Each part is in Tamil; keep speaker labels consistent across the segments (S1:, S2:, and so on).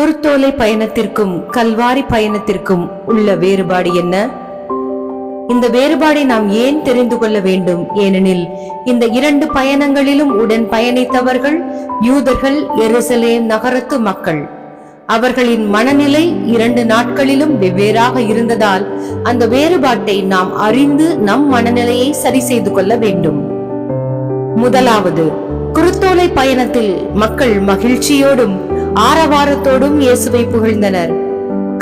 S1: குருத்தோலை பயணத்திற்கும் கல்வாரி பயணத்திற்கும் உள்ள வேறுபாடு என்ன? இந்த வேறுபாடை நாம் ஏன் தெரிந்து கொள்ள வேண்டும்? ஏனெனில் இந்த இரண்டு பயணங்களிலும் உடன் பயணித்தவர்கள் யூதர்கள் எருசலேம் நகரத்து மக்கள். அவர்களின் மனநிலை இரண்டு நாட்களிலும் வெவ்வேறாக இருந்ததால் அந்த வேறுபாட்டை நாம் அறிந்து நம் மனநிலையை சரி செய்து கொள்ள வேண்டும். முதலாவது குருத்தோலை பயணத்தில் மக்கள் மகிழ்ச்சியோடும் ஆரவாரத்தோடும் இயேசுவை புகழ்ந்தனர்.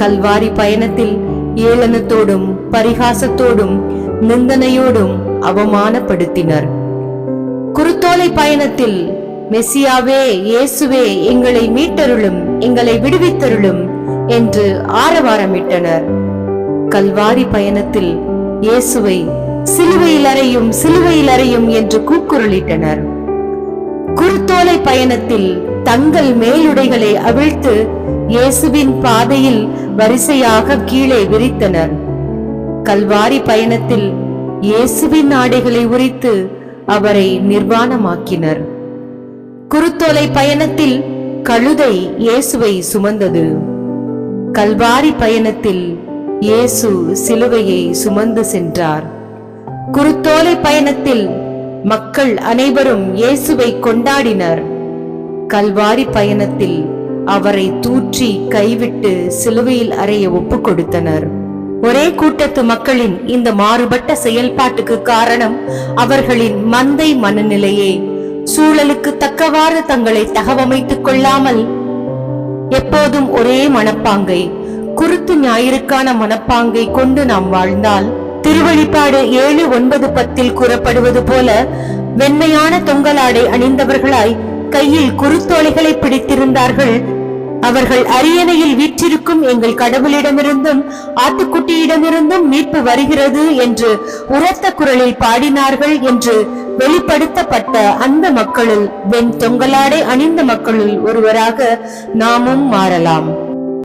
S1: கல்வாரி பயணத்தில் ஏளனத்தோடும் பரிகாசத்தோடும் நிந்தனையோடும் அவமானப்படுத்தினர். குருத்தோலை பயணத்தில் மெசியாவே இயேசுவே எங்களை மீட்டருளும் எங்களை விடுவித்தருளும் என்று ஆரவாரமிட்டனர். கல்வாரி பயணத்தில் இயேசுவை சிலுவையில் அறையும் சிலுவையில் அறையும் என்று கூக்குரலிட்டனர். குருத்தோலை பயணத்தில் தங்கள் மேலுடைகளை அவிழ்த்து இயேசுவின் பாதையில் வரிசையாக கீழே விரித்தனர். கல்வாரி பயணத்தில் இயேசுவின் ஆடைகளை உரித்து அவரை நிர்வாணமாக்கினர். குருத்தோலை பயணத்தில் கழுதை இயேசுவை சுமந்தது. கல்வாரி பயணத்தில் இயேசு சிலுவையை சுமந்து சென்றார். குருத்தோலை பயணத்தில் மக்கள் அனைவரும் இயேசுவை கொண்டாடினர். கல்வாரி பயணத்தில் அவரை தூற்றி கைவிட்டு சிலுவையில் அறைய ஒப்பு கொடுத்தனர் ஒரே கூட்டத்து மக்களின் இந்த மாறுபட்ட செயல்பாட்டுக்கு காரணம் அவர்களின் மந்தை மனநிலையே. சூழலுக்கு தக்கவாறு தங்களை தகவமைத்துக் கொள்ளாமல் எப்போதும் ஒரே மனப்பாங்கை குருத்து ஞாயிறுக்கான மனப்பாங்கை கொண்டு நாம் வாழ்ந்தால். திருவழிப்பாடு ஏழு ஒன்பது பத்தில் கூறப்படுவது போல வெண்மையான தொங்கலாடை அணிந்தவர்களாய் கையில் குருத்தோலைகளை பிடித்திருந்தார்கள். அவர்கள் அரியணையில் வீற்றிருக்கும் எங்கள் கடவுளிடமிருந்தும் ஆட்டுக்குட்டியிடமிருந்தும் மீட்பு வருகிறது என்று உரத்த குரலில் பாடினார்கள் என்று வெளிப்படுத்தப்பட்ட அந்த மக்களுள் வெண் தொங்கலாடை அணிந்த மக்களுள் ஒருவராக நாமும் மாறலாம்.